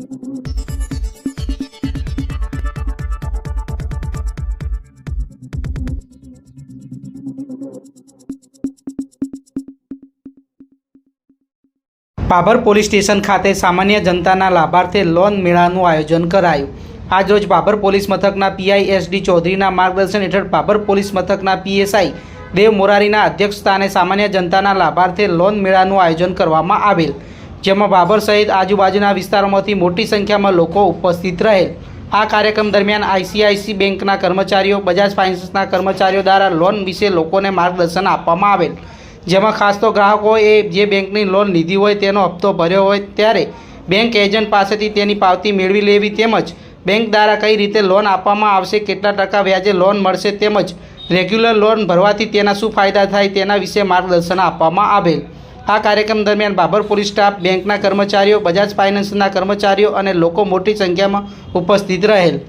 Babur police station ખાતે સામાન્ય જનતાના લાભાર્થે લોન મેળાનું આયોજન કરાયું. આજરોજ બાબર પોલીસ મથકના પીઆઈ એસ ડી ચૌધરીના માર્ગદર્શન હેઠળ બાબર પોલીસ મથકના પીએસઆઈ દેવ મોરારીના અધ્યક્ષસ્થાને સામાન્ય જનતાના લાભાર્થે લોન મેળાનું આયોજન કરવામાં આવેલ. જેમાં બાબર સહિત આજુબાજુના વિસ્તારોમાંથી મોટી સંખ્યામાં લોકો ઉપસ્થિત રહેલ. આ કાર્યક્રમ દરમિયાન આઈસીઆઈસી બેંકના કર્મચારીઓ, બજાજ ફાઇનાન્સના કર્મચારીઓ દ્વારા લોન વિશે લોકોને માર્ગદર્શન આપવામાં આવેલ. જેમાં ખાસ તો ગ્રાહકોએ જે બેંકની લોન લીધી હોય તેનો હપ્તો ભર્યો હોય ત્યારે બેંક એજન્ટ પાસેથી તેની પાવતી મેળવી લેવી તેમજ બેંક દ્વારા કઈ રીતે લોન આપવામાં આવશે, કેટલા ટકા વ્યાજે લોન મળશે તેમજ રેગ્યુલર લોન ભરવાથી તેના શું ફાયદા થાય તેના વિશે માર્ગદર્શન આપવામાં આવેલ. આ કાર્યક્રમ દરમિયાન બાબર પોલીસ સ્ટાફ, બેંકના કર્મચારીઓ, બજાજ ફાઇનાન્સના કર્મચારીઓ અને લોકો મોટી સંખ્યામાં ઉપસ્થિત રહેલ.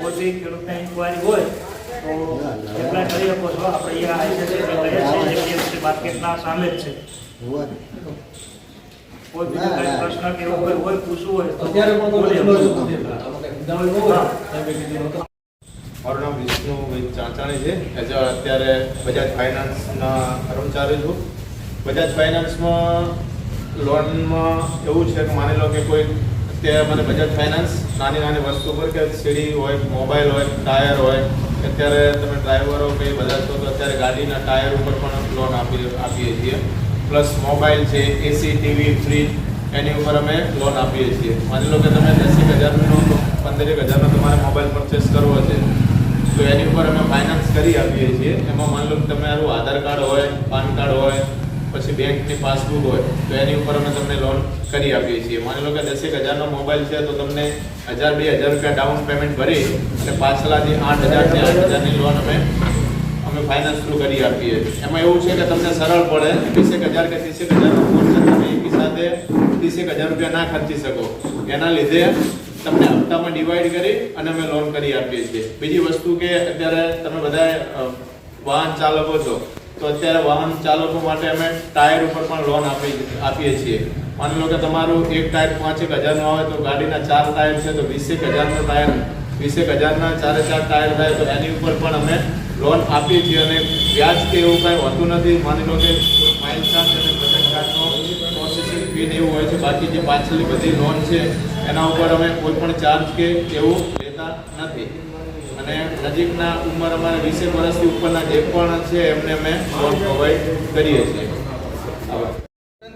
કોઈ ખેડૂતને ઇન્કવાયરી હોય તો એપ્લાય કરી શકો છો આપણે અહીંયા આઈસીઆઈસી બેંક રહ્યા માર્કેટના સામે જ છે. કોઈ બીજો કાંઈ પ્રશ્ન કે એવું કોઈ હોય પૂછવું હોય તો બોલી મારું નામ વિષ્ણુ ચાંચાણી છે. એઝ અત્યારે બજાજ ફાઇનાન્સના કર્મચારી છું. બજાજ ફાઇનાન્સમાં લોનમાં એવું છે કે માની લો કે કોઈ અત્યારે મને બજાજ ફાઇનાન્સ નાની નાની વસ્તુ પર કે સીડી હોય મોબાઈલ હોય ટાયર હોય અત્યારે તમે ડ્રાઈવરો કે બધા છો તો અત્યારે ગાડીના ટાયર ઉપર પણ લોન આપી આપીએ છીએ. પ્લસ મોબાઈલ છે એસી ટીવી ફ્રીજ એની ઉપર અમે લોન આપીએ છીએ. માની લો કે તમે દસેક હજારનો પંદરેક હજારનો તમારે મોબાઈલ પરચેસ કરવો છે. તો એની ઉપર અમે ફાઇનાન્સ કરી આપીએ છીએ. એમાં માની લો કે તમારું આધાર કાર્ડ હોય, પાન કાર્ડ હોય પછી બેંકની પાસબુક હોય, તો એની ઉપર અમે તમને લોન કરી આપીએ છીએ. માની લો કે દસેક હજારનો મોબાઈલ છે, તો તમને હજાર, બે હજાર રૂપિયા ડાઉન પેમેન્ટ ભરી અને પાછલાથી આઠ હજારથી આઠ હજારની લોન અમે અમે ફાઇનાન્સ થ્રુ કરી આપીએ. એમાં એવું છે કે તમને સરળ પડે વીસેક હજાર કે ત્રીસેક હજારનો ફોન છે, તમે એકી સાથે ત્રીસેક હજાર રૂપિયા ના ખર્ચી શકો. એના લીધે તમને હપ્તામાં ડિવાઈડ કરી અને અમે લોન કરી આપીએ છીએ. બીજી વસ્તુ કે અત્યારે તમે બધા વાહન ચાલકો છો તો અત્યારે વાહન ચાલકો માટે અમે ટાયર ઉપર પણ લોન આપી આપીએ છીએ. માની લો કે તમારું એક ટાયર પાંચેક હજારનું આવે તો ગાડીના ચાર ટાયર છે, તો વીસેક હજારના ટાયર, વીસેક હજારના ચારે ચાર ટાયર થાય તો એની ઉપર પણ અમે લોન આપીએ છીએ અને વ્યાજ કે એવું કાંઈ હોતું નથી. માની લો કે માઇલ ચાર્જ અને ક્રેડિટ કાર્ડનો પ્રોસેસિંગ ફી એવું હોય છે. બાકી જે પાછળની બધી લોન છે, એના ઉપર અમે કોઈ પણ ચાર્જ કે એવું લેતા નથી. અને નજીકના ઉંમર અમારે વીસેક વર્ષથી ઉપરના જે પણ છે, એમને અમે લોન પ્રોવાઈડ કરીએ છીએ.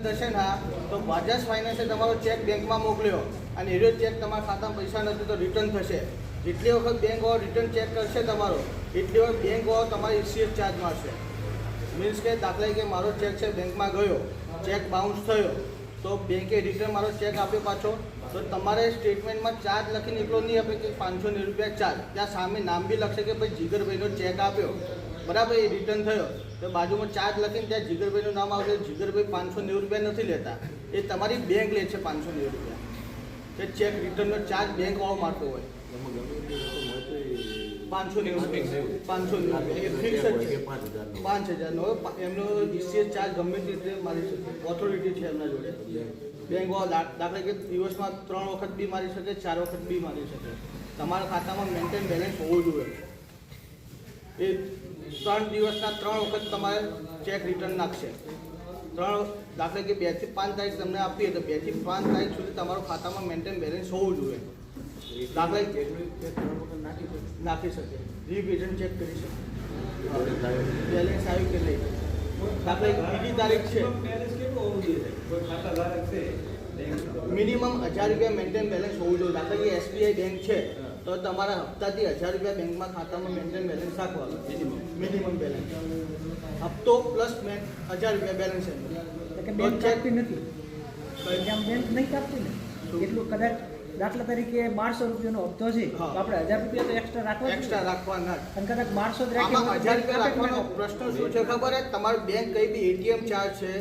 થશે ના તો બજાજ ફાઇનાન્સે તમારો ચેક બેંકમાં મોકલ્યો અને એનો ચેક તમારા ખાતામાં પૈસા નથી, તો રિટર્ન થશે. જેટલી વખત બેંક વાળો રિટર્ન ચેક કરશે તમારો, એટલી વખત બેંક વાળો તમારી ઈસીએસ ચાર્જ મારશે. મીન્સ કે દાખલા કે મારો ચેક છે બેંકમાં ગયો. ચેક બાઉન્સ થયો. તો બેંકે રિટર્ન મારો ચેક આપ્યો પાછો. તો તમારે સ્ટેટમેન્ટમાં ચાર્જ લખીને એટલો નહીં આપે કે પાંચસો ને રૂપિયા ચાર્જ ત્યાં સામે નામ બી લખશે કે ભાઈ જીગરભાઈનો ચેક આપ્યો. બરાબર, એ રિટર્ન થયો. તો બાજુમાં ચાર્જ લખીને ત્યાં જીગરભાઈનું નામ આવશે. જીગરભાઈ પાંચસો નેવું રૂપિયા નથી લેતા. એ તમારી બેંક લે છે પાંચસો નેવું રૂપિયા. કે ચેક રિટર્નનો ચાર્જ બેંક મારતો હોય. પાંચસો નેવું પાંચસો નેવું એ ફિક્સ જ પાંચ હજારનો એમનો ડીસીએસ ચાર્જ ગમે તે રીતે મારી શકે. ઓથોરિટી છે એમના જોડે. બેંક દાખલા કે દિવસમાં ત્રણ વખત બી મારી શકે ચાર વખત બી મારી શકે. તમારા ખાતામાં મેન્ટેન બેલેન્સ હોવું જોઈએ. એ ત્રણ દિવસના ત્રણ વખત તમારે ચેક રિટર્ન નાખશે. ત્રણ દાખલા કે બેથી પાંચ તારીખ તમને આપીએ તો બેથી પાંચ તારીખ સુધી તમારું ખાતામાં મેન્ટેન બેલેન્સ હોવું જોઈએ. દાખલા નાખી શકે. રિવિઝન ચેક કરી શકે. બેલેન્સ આવ્યું કે નહીં? દાખલા તારીખ છે. મિનિમમ હજાર રૂપિયા મેન્ટેન બેલેન્સ હોવું જોઈએ. દાખલા કે એસબીઆઈ બેંક છે. તો તમારા હપ્તાથી હજાર રૂપિયા બેંકમાં ખાતામાં મેન્ટેન બેલેન્સ રાખવાનું. મિનિમમ. Minimum balance. હપ્તો પ્લસ હજાર રૂપિયા બેલેન્સ કે બેંક કાપતી નથી. બેંક નહીં કાપતી ને? એટલું કદાચ દાખલા તરીકે બારસો રૂપિયાનો હપ્તો છે તો આપણે હજાર રૂપિયા તો એક્સ્ટ્રા રાખવા એક્સ્ટ્રા રાખવાના અને કદાચ બારસો જ રાખ્યા હજાર રૂપિયા રાખવાનો પ્રશ્ન શું છે ખબર છે તમારું બેંક કઈ બી એટીએમ ચાર્જ છે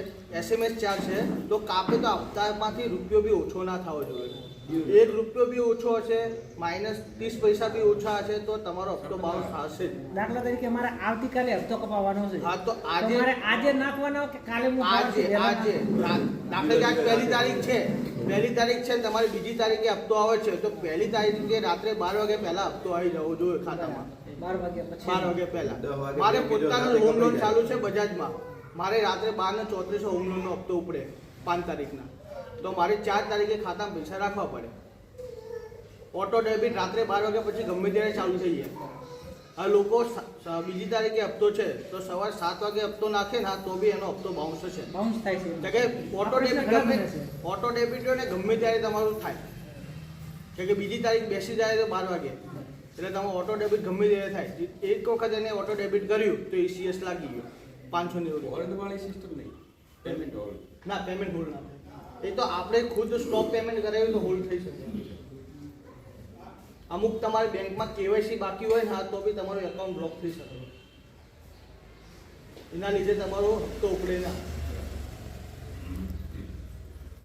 એસએમએસ ચાર્જ છે તો કાપે તો હપ્તામાંથી રૂપિયો બી ઓછો ના થવો જોઈએ. એક રૂપિયો બી ઓછો હશે માઇનસ ત્રીસ પૈસા બી ઓછા હશે તો તમારો હપ્તો બાઉન્સ થશે દાખલા તરીકે મારે આવતીકાલે હપ્તો કપાવવાનો છે. હા તો આજે આજે નાખવાનો કે કાલે આજે આજે. દાખલા તરીકે આજ પહેલી તારીખ છે. પહેલી તારીખ છે ને તમારી બીજી તારીખે હપ્તો આવે છે. તો પહેલી તારીખે રાત્રે બાર વાગે પહેલા હપ્તો આવી જવો જોઈએ ખાતામાં. બાર વાગે પછી. બાર વાગે પહેલા. મારે પોતાનું હોમ લોન ચાલુ છે બજાજમાં. મારે રાત્રે બાર ને ચોત્રીસો હોમ લોનનો હપ્તો ઉપડે. પાંચ તારીખના. તો મારે ચાર તારીખે ખાતામાં પૈસા રાખવા પડે. ઓટો ડેબિટ રાત્રે બાર વાગ્યા પછી ગમે ત્યારે ચાલુ થઈ જાય. આ લોકો બીજી તારીખે હપ્તો છે તો સવારે સાત વાગે હપ્તો નાખે ને તો બી એનો હપ્તો બાઉન્સ છે બાઉન્સ થાય છે. એટલે કે ઓટો ડેબિટ ગમે છે. ઓટો ડેબિટ હોય ને ગમે ત્યારે તમારું થાય. કે કે બીજી તારીખ બેસી જાય તો બાર વાગે. એટલે તમે ઓટો ડેબિટ ગમે ત્યારે થાય. એક વખત એને ઓટો ડેબિટ કર્યું તો ઈસીએસ લાગી ગયો. પાંચસો નેવું હોલ્ડવાળી સિસ્ટમ નહીં. પેમેન્ટ હોલ્ડ ના પેમેન્ટ હોલ્ડ ના. એ તો આપણે ખુદ સ્ટોપ પેમેન્ટ કરાવ્યું તો હોલ્ડ થઈ શકે. અમુક તમારે બેંકમાં કેવાયસી બાકી હોય ને તો બી તમારું એકાઉન્ટ બ્લોક થઈ શકે. એના લીધે તમારો હપ્તો ઉપડે ના.